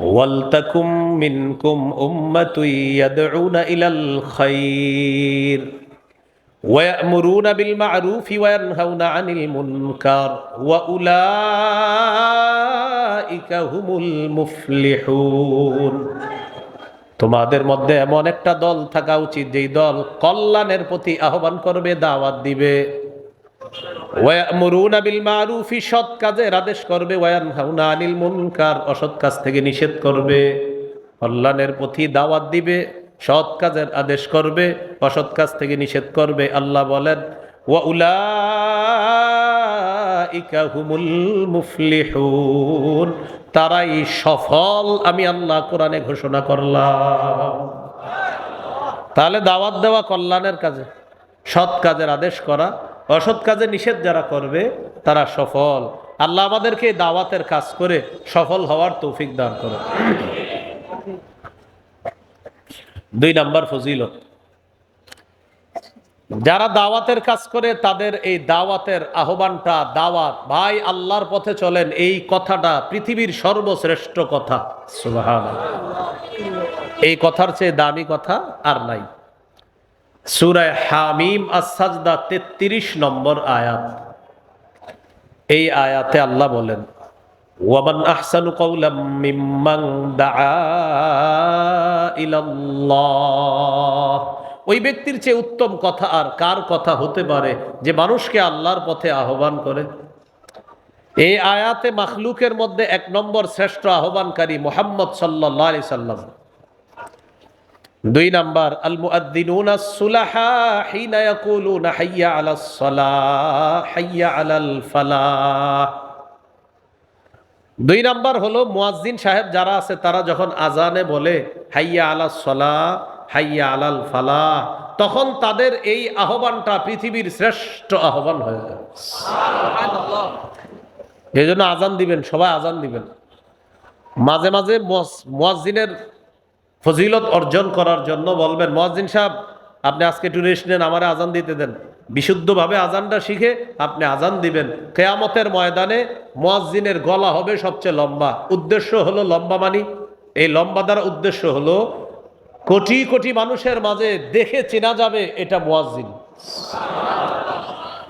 ওয়ালতাকুম মিনকুম উম্মাতুন ইয়াদউনা ইলাল খায়র ويأمرون بالمعروف وينهون عن المنكر وأولئك هم المفلحون তোমাদের মধ্যে এমন একটা দল থাকা উচিত যেই দল কল্যাণের প্রতি আহ্বান করবে দাওয়াত দিবে ওয়ায়ামুরুনা বিল মারুফি, সৎ কাজের আদেশ করবে। ওয়ায়ানহাউনা আনিল মুনকার, অসৎ কাজ থেকে নিষেধ করবে। কল্যাণের প্রতি দাওয়াত দিবে, সৎ কাজের আদেশ করবে, অসৎ কাজ থেকে নিষেধ করবে। আল্লাহ বলেন ওয়া উলাইকা হুমুল মুফলিহুন তারাই সফল, আমি আল্লাহ কোরআনে ঘোষণা করলাম। তাহলে দাওয়াত দেওয়া কল্যাণের কাজে, সৎ কাজের আদেশ করা। অসৎ কাজে নিষেধ যারা করবে, তারা সফল। আল্লাহ আমাদেরকে দাওয়াতের কাজ করে সফল হওয়ার তৌফিক দান করে দুই নাম্বার ফজিলত। যারা দাওয়াতের কাজ করে, তাদের এই দাওয়াতের আহ্বানটা, দাওয়াত, ভাই আল্লাহর পথে চলেন, এই কথাটা পৃথিবীর সর্বশ্রেষ্ঠ কথা। এই কথার চেয়ে দামি কথা আর নাই। সুরায় হামিম আসাজদা তেত্রিশ নম্বর আয়াত। এই আয়াতে আল্লাহ বলেন, ওয়ামান আহসানু কওলাম মিম্মান দাআ ইলাল্লাহ। ওই ব্যক্তির চেয়ে উত্তম কথা আর কার কথা হতে পারে যে মানুষকে আল্লাহর পথে আহ্বান করে? এই আয়াতে মাখলুকের মধ্যে এক নম্বর শ্রেষ্ঠ আহ্বানকারী মোহাম্মদ সাল্লাহ আলি সাল্লাম। দুই নাম্বার আল মুআদ্দিনুনা সুলাহা হিনা ইয়াকুলুনা হাইয়া আলাস সালাহ হাইয়া আলাল ফালাহ। দুই নাম্বার হলো মুয়াজ্জিন সাহেব যারা আছে তারা যখন আজানে বলে হাইয়া আলাস সালাহ হাইয়া আলাল ফালাহ তখন তাদের এই আহ্বানটা পৃথিবীর শ্রেষ্ঠ আহ্বান হয়ে যায়। এই জন্য আজান দিবেন সবাই আজান দিবেন। মাঝে মাঝে মুয়াজ্জিনের ফজিলত অর্জন করার জন্য বলবেন মহাজিন সাহেব, আপনি আজকে একটু রেস্ট নেন, আমার আজান দিতে দেন। বিশুদ্ধভাবে আজানটা শিখে আপনি আজান দিবেন। কেয়ামতের ময়দানে মোয়াজ্জিনের গলা হবে সবচেয়ে লম্বা। উদ্দেশ্য হলো লম্বা মানি। এই লম্বা দ্বারা উদ্দেশ্য হলো কোটি কোটি মানুষের মাঝে দেখে চেনা যাবে এটা মোয়াজ্জিন।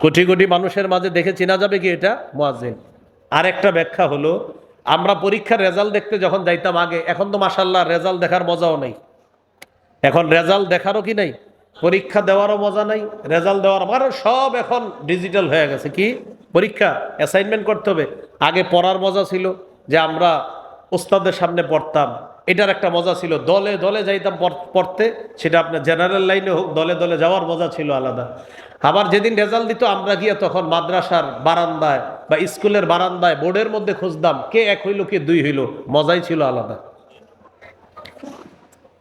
কোটি কোটি মানুষের মাঝে দেখে চেনা যাবে কি এটা মোয়াজ্জিন। আরেকটা ব্যাখ্যা হলো আমরা পরীক্ষার রেজাল্ট দেখতে যখন যাইতাম আগে, এখন তো মাসাল্লাহ রেজাল্ট দেখার মজাও নেই। এখন রেজাল্ট দেখারও কি নাই? পরীক্ষা দেওয়ারও মজা নাই, রেজাল্ট দেওয়ার কারণ সব এখন ডিজিটাল হয়ে গেছে। কি? পরীক্ষা অ্যাসাইনমেন্ট করতে হবে। আগে পড়ার মজা ছিল যে আমরা ওস্তাদের সামনে পড়তাম। এটার একটা মজা ছিল। দলে দলে যাইতাম পড়তে, সেটা আপনার জেনারেল লাইনে হোক, দলে দলে যাওয়ার মজা ছিল আলাদা। আবার যেদিন রেজাল্ট দিত, আমরা গিয়ে তখন মাদ্রাসার বারান্দায় বা স্কুলের বারান্দায় বোর্ডের মধ্যে খুঁজতাম, কে এক হইল, কে দুই হইল, মজাই ছিল আলাদা।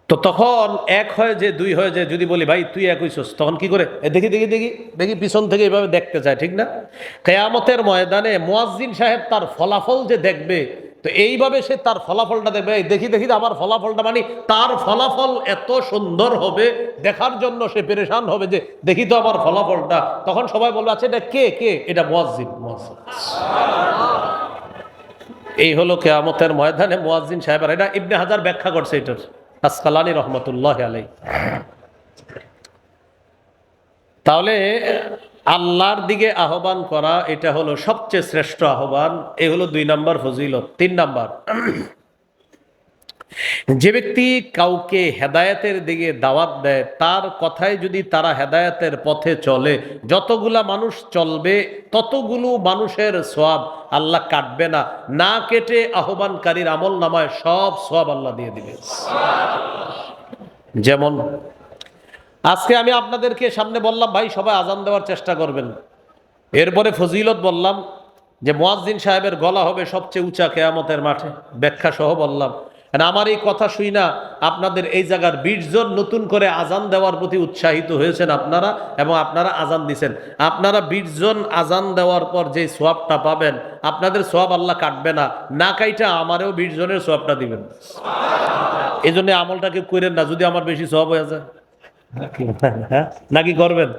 তো তখন এক হয় যে, দুই হয় যে, যদি বলি, ভাই, তুই এক হইছস, তখন কি করে? দেখি দেখি দেখি দেখি পিছন থেকে এভাবে দেখতে চায়, ঠিক না? কেয়ামতের ময়দানে মোয়াজ্জিন সাহেব তার ফলাফল যে দেখবে তো এইভাবে সে তার ফলাফলটা দেখবে। দেখি দেখি, আমার ফলাফলটা মানে তার ফলাফল এত সুন্দর হবে, দেখার জন্য সে পেরেশান হবে যে দেখি তো আমার ফলাফলটা। তখন সবাই বলবে আচ্ছা এটা কে কে? এটা মোয়াজ্জিন মোয়াজ্জিন। এই হলো কেয়ামতের ময়দানে মোয়াজ্জিন সাহেবের এটা ইবনে হাজার ব্যাখ্যা করছে এটার। আসকালানি রহমতুল্লাহ আলাই তাহলে আল্লাহর দিকে আহ্বান করা, এটা হলো সবচেয়ে শ্রেষ্ঠ আহ্বান। এ হলো দুই নম্বর ফজিলত, তিন নম্বর। যে ব্যক্তি কাউকে হেদায়েতের দিকে দাওয়াত দেয়, তার কথায় যদি তারা হেদায়েতের পথে চলে, যতগুলা মানুষ চলবে, ততগুলো মানুষের সব আল্লাহ কাটবে না। না কেটে আহ্বানকারীর আমল নামায় সব সব আল্লাহ দিয়ে দিবে। যেমন আজকে আমি আপনাদেরকে সামনে বললাম, ভাই, সবাই আজান দেওয়ার চেষ্টা করবেন। এরপরে ফজিলত বললাম যে, মোয়াজ্জিন সাহেবের গলা হবে সবচেয়ে উঁচা কেয়ামতের মাঠে। ব্যাখ্যা সহ বললাম আমার এই কথা শুই না, আপনাদের এই জায়গার বিশ জন নতুন করে আজান দেওয়ার প্রতি উৎসাহিত হয়েছেন আপনারা এবং আপনারা আজান দিছেন। আপনারা বিশ জন আজান দেওয়ার পর যে সোয়াবটা পাবেন, আপনাদের সোয়াব আল্লাহ কাটবে না। না কাইটা আমারও বিশ জনের সোয়াবটা দিবেন। এই জন্য আমলটাকে করেন না, যদি আমার বেশি সোয়াব হয়ে যায়? নাকি করবেন?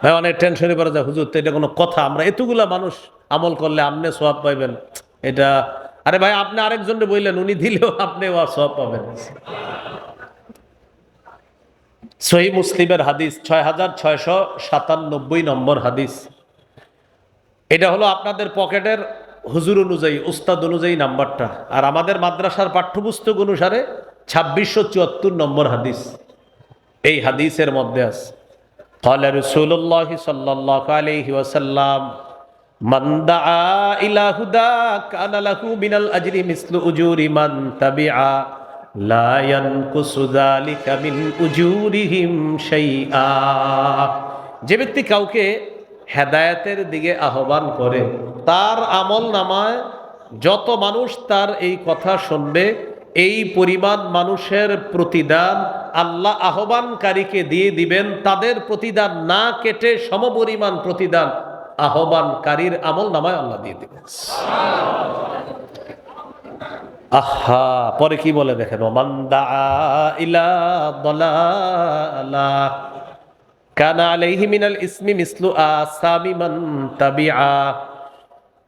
হ্যাঁ অনেক টেনশনে পড়ে যায়। হুজুর, তো এটা কোনো কথা। আমরা এতগুলা মানুষ আমল করলে আমনে সোয়াব পাইবেন। এটা, আরে ভাই, আপনি আরেকজনকে বললেন উনি দিলেও আপনি সব পাবেন। সহি মুসলিমের হাদিস ছয় হাজার ছয়শো সাতানব্বই নম্বর হাদিস। এটা হলো আপনাদের পকেটের হুজুর অনুযায়ী, উস্তাদ অনুযায়ী নাম্বারটা। আর আমাদের মাদ্রাসার পাঠ্যপুস্তক অনুসারে ছাব্বিশশো চুয়াত্তর নম্বর হাদিস। এই হাদিসের মধ্যে আছে قال رسول الله صلى الله عليه وسلم من دعا إلى هدى كان له من الأجر مثل أجور من تبعا لا ينقص ذلك من أجورهم شيئا যে ব্যক্তি কাউকে হেদায়েতের দিকে আহ্বান করে তার আমল নামায় যত মানুষ তার এই কথা শুনবে এই পরিমাণ মানুষের প্রতিদান আল্লাহ আহ্বানকারীকে দিয়ে দিবেন, তাদের প্রতিদান না কেটে সমপরিমাণ প্রতিদান আহ্বানকারীর আমল নামায় আল্লাহ দিয়ে দিবেন। আহা, পরে কি বলে দেখেন?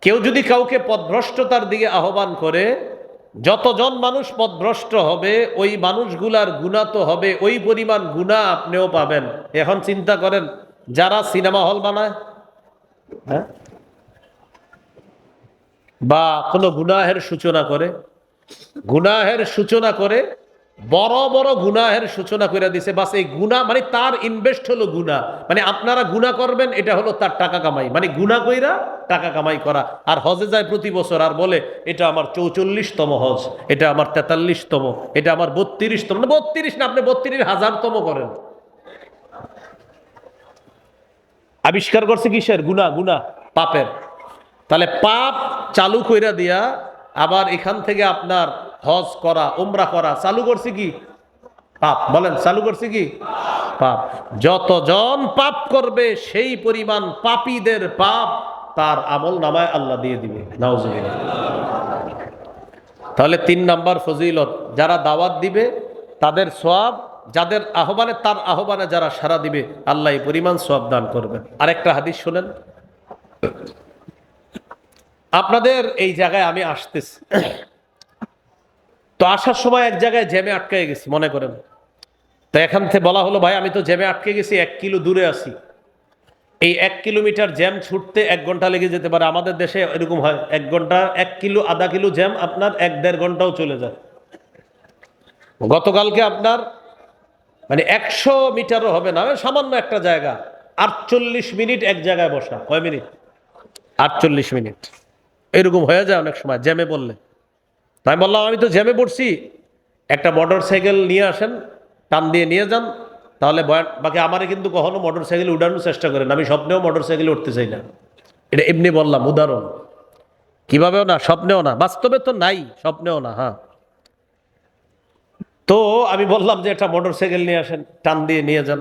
কেউ যদি কাউকে পদভ্রষ্টতার দিকে আহ্বান করে যতজন মানুষ পদভ্রষ্ট হবে, ওই মানুষগুলার গুণা তো হবে, ওই পরিমাণ গুণা আপনিও পাবেন। এখন চিন্তা করেন, যারা সিনেমা হল বানায় হ্যাঁ? বা কোনো গুনাহের সূচনা করে, গুনাহের সূচনা করে বড় বড় গুনাহের সূচনা করে দিছে। বাস এই গুণা মানে তার ইনভেস্ট হলো গুণা মানে আপনারা গুণা করবেন, এটা হলো তার টাকা কামাই। মানে গুণা কইরা টাকা কামাই করা। আর হজে যায় প্রতি বছর আর বলে, এটা আমার চৌচল্লিশতম হজ, এটা আমার তেতাল্লিশতম, এটা আমার বত্রিশতম। না বত্রিশ না, আপনি বত্রিশ হাজারতম করেন। আবিষ্কার করছে কিসের? গুণা গুণা পাপের। তাহলে পাপ চালু কইরা দিয়া আবার এখান থেকে আপনার হজ করা, উমরা করা, চালু করছি কি? পাপ। বলেন, চালু করছি কি? পাপ। যতজন পাপ করবে, সেই পরিমাণ পাপীদের পাপ তার আমল নামায় আল্লাহ দিয়ে দিবে। তাহলে তিন নাম্বার ফজিলত, যারা দাওয়াত দিবে, তাদের সব যাদের আহ্বানে, তার আহ্বানে যারা সারা দিবে, আল্লাহ পরিমাণ সব দান করবেন। আরেকটা হাদিস শোনেন। আপনাদের এই জায়গায় আমি আসতেছি। তো আসার সময় এক জায়গায় জ্যামে আটকে গেছি, মনে করেন। তো এখান থেকে বলা হলো, ভাই, আমি তো জ্যামে আটকে গেছি, এক কিলো দূরে আছি। এই এক কিলোমিটার জ্যাম ছুটতে এক ঘণ্টা লেগে যেতে পারে। আমাদের দেশে এরকম হয়, এক ঘণ্টা, এক কিলো, আধা কিলো জ্যাম, আপনার এক দেড় ঘন্টাও চলে যায়। গতকালকে আপনার মানে একশো মিটারও হবে না সামান্য একটা জায়গা, আটচল্লিশ মিনিট এক জায়গায় বসা, কয় মিনিট? আটচল্লিশ মিনিট। এরকম হয়ে যায় অনেক সময়, জ্যামে পড়লে। তাই বললাম, আমি তো জ্যামে পড়ছি, একটা মোটর সাইকেল নিয়ে আসেন, টান দিয়ে নিয়ে যান, তাহলে বাকি আমারে কিন্তু কখনো মোটর সাইকেল উঠানোর চেষ্টা করেন আমি স্বপ্নেও মোটর সাইকেল উঠতে চাই না। এটা এমনি বললাম, উদাহরণ। কিভাবেও না, স্বপ্নেও না, বাস্তবে তো নাই, স্বপ্নেও না হ্যাঁ। তো আমি বললাম যে একটা মোটর সাইকেল নিয়ে আসেন, টান দিয়ে নিয়ে যান।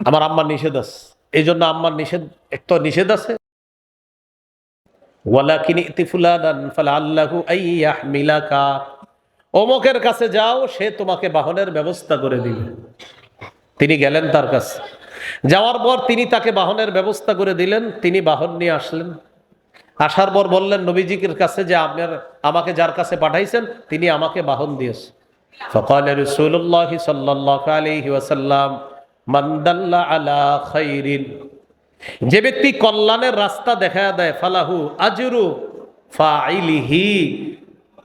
আমার আম্মার নিষেধ আছে, এই জন্য আম্মার নিষেধ, এক তো নিষেধ আছে। ওয়ালাকিন ইতিফুলাদান ফালাল্লাহু আইয়াহমিলাকা অমুকের কাছে যাও সে তোমাকে বাহনের ব্যবস্থা করে দিবে তিনি গেলেন তার কাছে যাওয়ার পর তিনি তাকে বাহনের ব্যবস্থা করে দিলেন তিনি বাহন নিয়ে আসলেন আসার পর বললেন নবীজির কাছে যে আপনার আমাকে যার কাছে পাঠাইছেন তিনি আমাকে বাহন দিয়েছে فقال رسول الله صلى الله عليه وسلم من دل على خير যে ব্যক্তি কল্যাণের রাস্তা দেখা দেয়, ফালাহু আজরু ফাইলিহি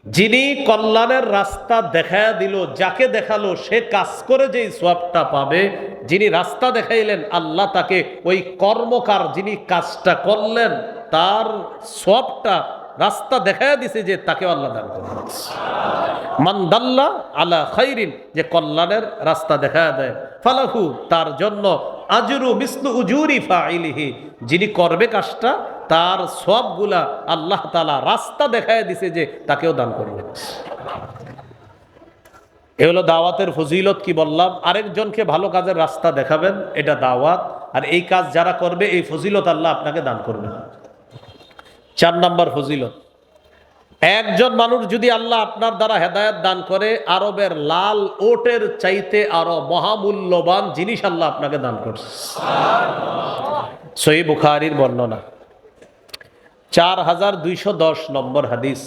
যিনি কল্যাণের রাস্তা দেখা দিল, যাকে দেখাল, সে কাজ করে যেই সোয়াবটা পাবে, যিনি রাস্তা দেখাইলেন, আল্লাহ তাকে ওই কর্মকার যিনি কাজটা করলেন, তার সোয়াবটা রাস্তা দেখায় দিছে যে তাকে আল্লাহ দান করবে মান্দাল্লা আলা খাইরিন, যে কল্যাণের রাস্তা দেখা দেয়, ফালাহু, তার জন্য আজরু মিসলু উজুরি ফাইলিহি যিনি করবে কাজটা, তার সবগুলা আল্লাহ তালা রাস্তা দেখায় দিছে যে তাকেও দান করবে। এ হলো দাওয়াতের ফজিলত কি বললাম? আরেকজনকে ভালো কাজের রাস্তা দেখাবেন, এটা দাওয়াত। আর এই কাজ যারা করবে, এই ফজিলত আল্লাহ আপনাকে দান করবেন। চার নাম্বার ফজিলত। একজন মানুষ যদি আল্লাহ আপনার দ্বারা হেদায়ত দান করে আরবের লাল ওটের চাইতে আরো মহামূল্যবান জিনিস আল্লাহ আপনাকে দান করছে সহি বুখারির বর্ণনা চার হাজার দুইশো দশ নম্বর হাদিস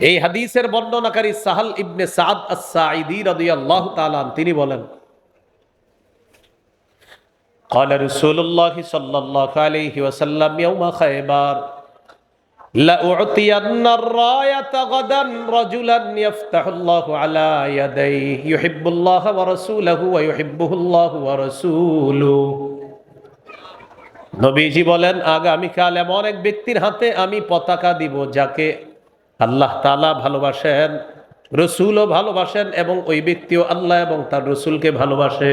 এই হাদিসের বর্ণনাকারী সাহাল ইবনে সাদ আসাঈদি রাদিয়াল্লাহু তাআলা আন তিনি বলেন قال رسول الله صلى الله عليه وسلم يوم خيبر لأعطين الراية غدا رجلا يفتح الله على يديه يحب الله ورسوله ويحبه الله ورسوله নবীজি বলেন আগামীকাল এমন এক ব্যক্তির হাতে আমি পতাকা দিব যাকে আল্লাহ তালা ভালোবাসেন রসুলও ভালোবাসেন এবং ওই ব্যক্তিও আল্লাহ এবং তার রসুলকে ভালোবাসে